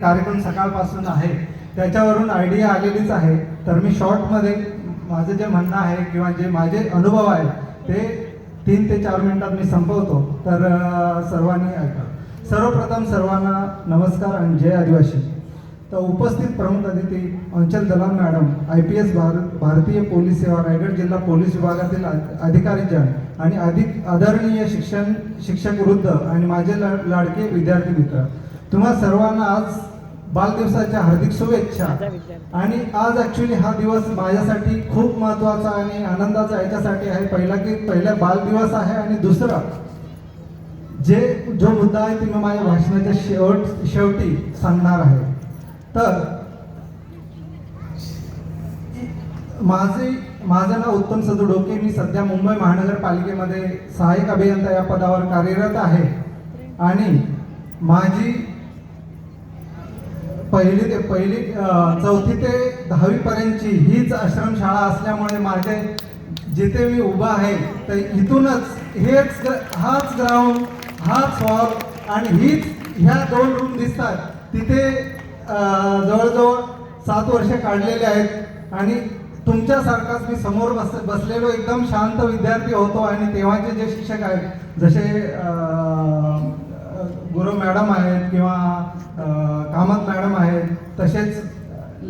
कार्यक्रम सकाळपासून आहे. त्याच्यावरून आयडिया आलेलीच आहे. तर मी शॉर्टमध्ये माझं जे म्हणणं आहे किंवा जे माझे अनुभव आहेत ते तीन ते चार मिनिटात मी संपवतो. तर सर्वांनी ऐका. सर्वप्रथम सर्वांना नमस्कार आणि जय आदिवासी. तर उपस्थित प्रमुख अतिथी Anchal Dalal madam I P S भारतीय पोलीस सेवा रायगड जिल्हा पोलीस विभागातील अधिकारी अधिकारीजन आणि अधिक आदरणीय शिक्षण शिक्षक वृद्ध आणि माझे लाडके विद्यार्थी मित्र. तुम्हा सर्वांना आज बालदिवसाच्या हार्दिक शुभेच्छा. आणि आज ऍक्च्युली हा दिवस माझ्यासाठी खूप महत्त्वाचा आणि आनंदाचा याच्यासाठी आहे. पहिला की पहिला बालदिवस आहे आणि दुसरा जे जो मुद्दा आहे ते मी माझ्या भाषणाच्या शेवट शेवटी सांगणार आहे. तर माझे माझं नाव उत्तम सदू डोके. मी सध्या मुंबई महानगरपालिकेमध्ये सहाय्यक अभियंता या पदावर कार्यरत आहे. आणि माझी पहिली ते पहिली चौथी ते दहावी पर्यंतची हीच आश्रमशाळा असल्यामुळे माझे जिथे मी उभा आहे तर इथूनच हेच हाच ग्राउंड हाच हॉल आणि हीच ह्या दोन रूम दिसतात. तिथे जवळजवळ सात वर्ष काढलेले आहेत आणि तुमच्यासारखाच मी समोर बस बसलेलो एकदम शांत विद्यार्थी होतो आणि तेव्हाचे जे शिक्षक आहेत जसे गुरु मॅडम आहेत किंवा कामत मॅडम आहेत तसेच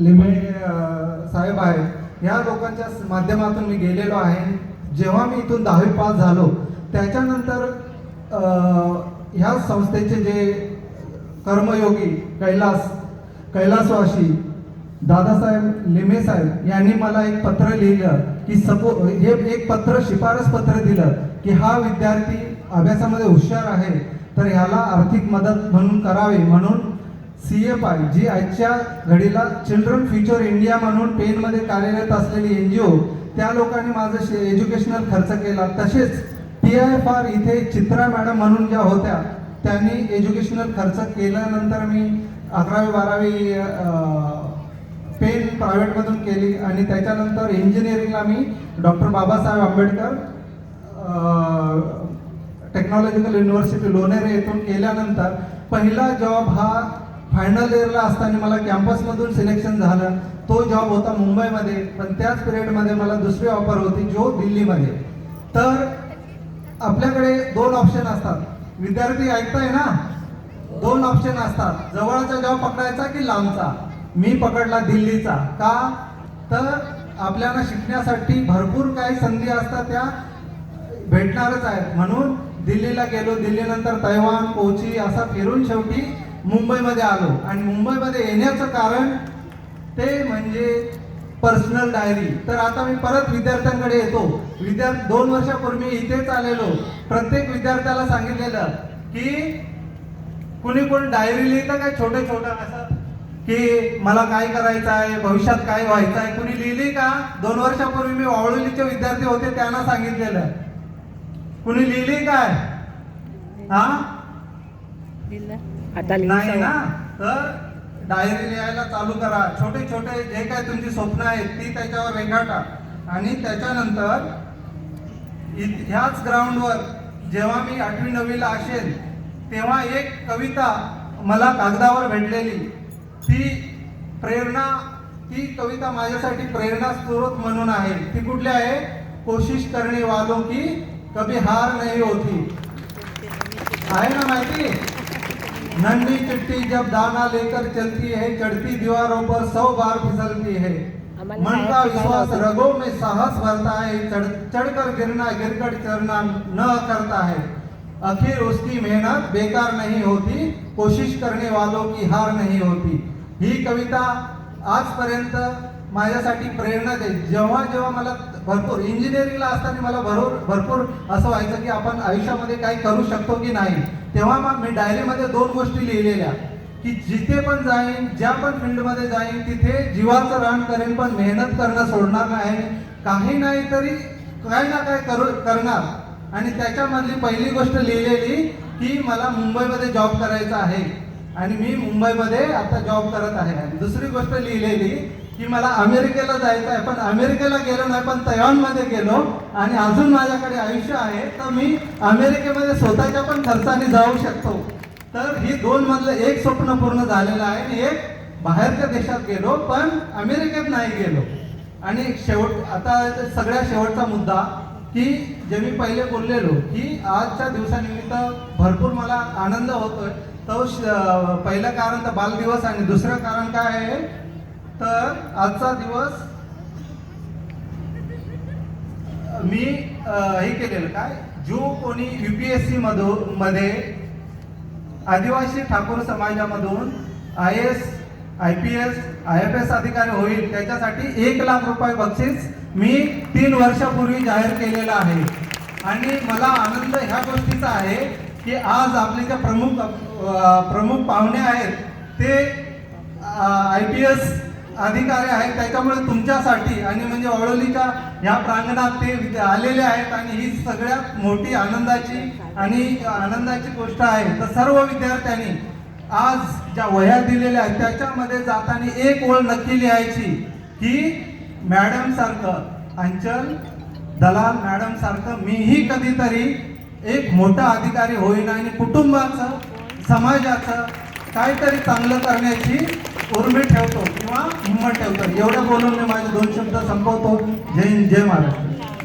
लिमे साहेब आहेत. ह्या लोकांच्या माध्यमातून मी गेलेलो आहे. जेव्हा मी इथून दहावी पास झालो त्याच्यानंतर ह्या संस्थेचे जे कर्मयोगी कैलास कैलासवाशी दादासाहेब लिमे साहेब यांनी मला एक पत्र लिहिलं की सपो हे एक पत्र शिफारस पत्र दिलं की हा विद्यार्थी अभ्यासामध्ये हुशार आहे. तर ह्याला आर्थिक मदत म्हणून करावी म्हणून सी एफ आय जी आजच्या घडीला चिल्ड्रन फ्युचर इंडिया म्हणून पेनमध्ये कार्यरत असलेली एन जी ओ त्या लोकांनी माझं एज्युकेशनल खर्च केला. तसेच टी आय एफ आर इथे चित्रा मॅडम म्हणून ज्या होत्या त्यांनी एज्युकेशनल खर्च केल्यानंतर मी अकरावी बारावी पेन प्रायव्हेटमधून केली आणि त्याच्यानंतर इंजिनिअरिंगला मी doctor Babasaheb Ambedkar technological university Lonere येथून केल्यानंतर पहिला जॉब हा फायनल इयरला असताना मला कॅम्पसमधून सिलेक्शन झालं. तो जॉब होता मुंबईमध्ये पण त्याच पिरियडमध्ये मला दुसरी ऑफर होती जो दिल्लीमध्ये. तर आपल्याकडे दोन ऑप्शन असतात. विद्यार्थी ऐकताय ना? दोन ऑप्शन असतात. जवळचा जॉब पकडायचा की लांबचा? मी पकडला दिल्लीचा. का? तर आपल्याला शिकण्यासाठी भरपूर काही संधी असतात त्या. भेटणारच आहेत. म्हणून दिल्लीला गेलो दिल्लीनंतर तैवान कोची असा फिरून शेवटी मुंबईमध्ये आलो. आणि मुंबईमध्ये येण्याचं कारण ते म्हणजे पर्सनल डायरी तर आता मी परत विद्यार्थ्यांकडे येतो. विद्यार्थी दोन वर्षापूर्वी इथेच आलेलो. प्रत्येक विद्यार्थ्याला सांगितलेलं की कुणी कोण डायरी लिहितं काय? छोटे छोटं असं की मला काय करायचं आहे भविष्यात काय व्हायचं आहे कुणी लिहिली का? दोन वर्षापूर्वी मी वावळुलीचे विद्यार्थी होते त्यांना सांगितलेलं. कुणी लिहिली काय? हा? आता नाही ना? तर डायरी लिहायला चालू करा. छोटे छोटे जे काय तुमची स्वप्न आहेत ती त्याच्यावर रेखाटा. आणि त्याच्यानंतर ह्याच ग्राउंडवर जेव्हा मी आठवी नववीला असेल तेव्हा एक कविता मला कागदावर भेटलेली. ती प्रेरणा ती कविता माझ्यासाठी प्रेरणा स्रोत म्हणून आहे. ती कुठली आहे? कोशिश करणे वालों की कभी हार नाही होती। आहे ना माहिती नन्ही चिट्टी जब दाना लेकर चलती है चढ़ती दीवारों पर सौ बार फिसलती है। मन का विश्वास रगों में साहस भरता है चढ़ चढ़कर गिरना गिरकर चढ़ना न करता है। आखिर उसकी मेहनत बेकार नहीं होती कोशिश करने वालों की हार नहीं होती। ही कविता आजपर्यंत माझ्यासाठी प्रेरणा देईल जेव्हा जेव्हा मला भरपूर इंजिनिअरिंगला असताना मला भरपूर भरपूर असं व्हायचं की आपण आयुष्यामध्ये काही करू शकतो की नाही तेव्हा मग मी डायरीमध्ये दोन गोष्टी लिहिलेल्या. की जिथे पण जाईन ज्या पण फील्डमध्ये जाईन तिथे जीवाचं रान करेन पण मेहनत करणं सोडणार नाही. काही नाही तरी काय ना काय करू करणार. आणि त्याच्यामधली पहिली गोष्ट लिहिलेली की मला मुंबईमध्ये जॉब करायचा आहे. आणि मी मुंबईमध्ये आता जॉब करत आहे. आणि दुसरी गोष्ट लिहिलेली की मला अमेरिकेला जायचं आहे पण अमेरिकेला गेलो नाही पण तैवानमध्ये गेलो आणि अजून माझ्याकडे आयुष्य आहे तर मी अमेरिकेमध्ये स्वतःच्या पण खर्चाने जाऊ शकतो. तर ही दोन मधलं एक स्वप्न पूर्ण झालेलं आहे. आणि एक बाहेरच्या देशात गेलो पण अमेरिकेत नाही गेलो. आणि शेवट आता सगळ्या शेवटचा मुद्दा की जे मी पहिले बोललेलो की आजच्या दिवसानिमित्त भरपूर मला आनंद होतोय. तो श- पहिलं कारण तर बालदिवस आणि दुसरं कारण काय आहे? तर आजचा दिवस मी हे केलेलं काय? जो कोणी यू पी एस मधून मध्ये आदिवासी Thakur समाजामधून I S I P S I F S अधिकारी होईल त्याच्यासाठी एक लाख रुपये बक्षीस मी तीन वर्षापूर्वी जाहीर केलेलं आहे. आणि मला आनंद ह्या गोष्टीचा आहे की आज आपले जे प्रमुख प्रमुख पाहुणे आहेत ते आय पी एस अधिकारी आहेत त्याच्यामुळे तुमच्यासाठी आणि म्हणजे वळवलीच्या ह्या प्रांगणात ते विद्या- आलेले आहेत आणि ही सगळ्यात मोठी आनंदाची आणि आनंदाची गोष्ट आहे. तर सर्व विद्यार्थ्यांनी आज ज्या वह्या दिलेल्या आहेत त्याच्यामध्ये जाताना एक ओळ नक्की लिहायची की मॅडम सारखं अंचल दलाल मॅडम सारखं मीही कधीतरी एक मोठा अधिकारी होईन आणि कुटुंबाचं समाजाचं काहीतरी चांगलं करण्याची उर्मी ठेवतो किंवा हिंमत ठेवतो. एवढं बोलून मी माझे दोन शब्द संपवतो. जय हिंद जय महाराष्ट्र.